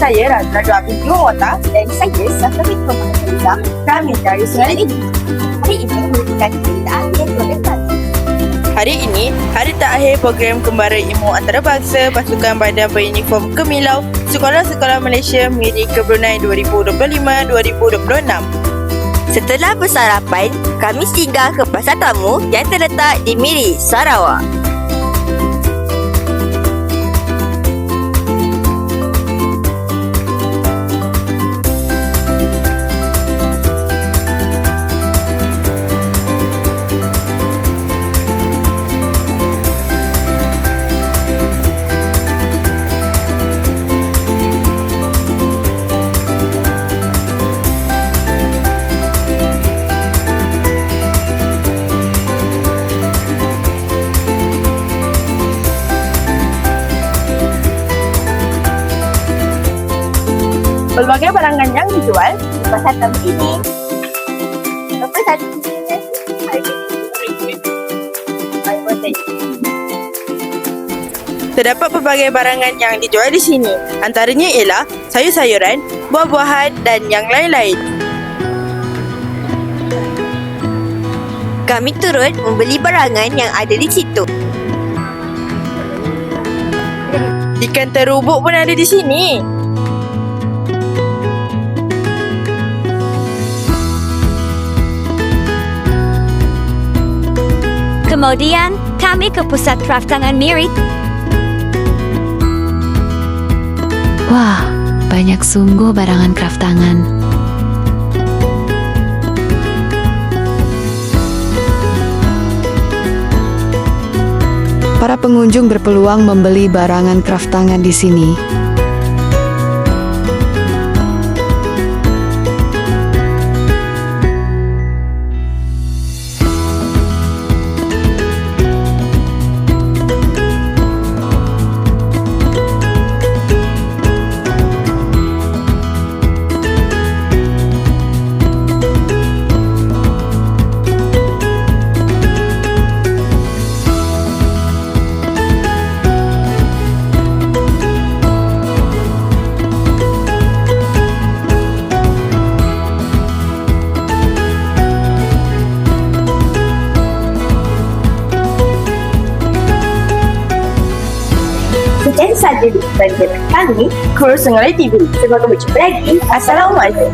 Saya Radha Abidul Wata dan saya Safari Pemaham Kami dari Sungai ini. Hari ini merupakan cerita akhir program Hari ini, hari terakhir program Kembara Ilmu Antarabangsa Pasukan Badan Beruniform Kemilau Sekolah-Sekolah Malaysia Miri ke Brunei 2025-2026. Setelah bersarapan, kami singgah ke pasar tamu yang terletak di Miri, Sarawak. Pelbagai barangan yang dijual di pasar tamu ini. Apa satu? Terdapat pelbagai barangan yang dijual di sini. Antaranya ialah sayur-sayuran, buah-buahan dan yang lain-lain. Kami turut membeli barangan yang ada di situ. Ikan terubuk pun ada di sini. Kemudian, kami ke pusat kraftangan Miri. Wah, banyak sungguh barangan kraftangan. Para pengunjung berpeluang membeli barangan kraftangan di sini. Sahaja di kami, Kurus Sengalai TV. Sampai berjumpa lagi. Assalamualaikum.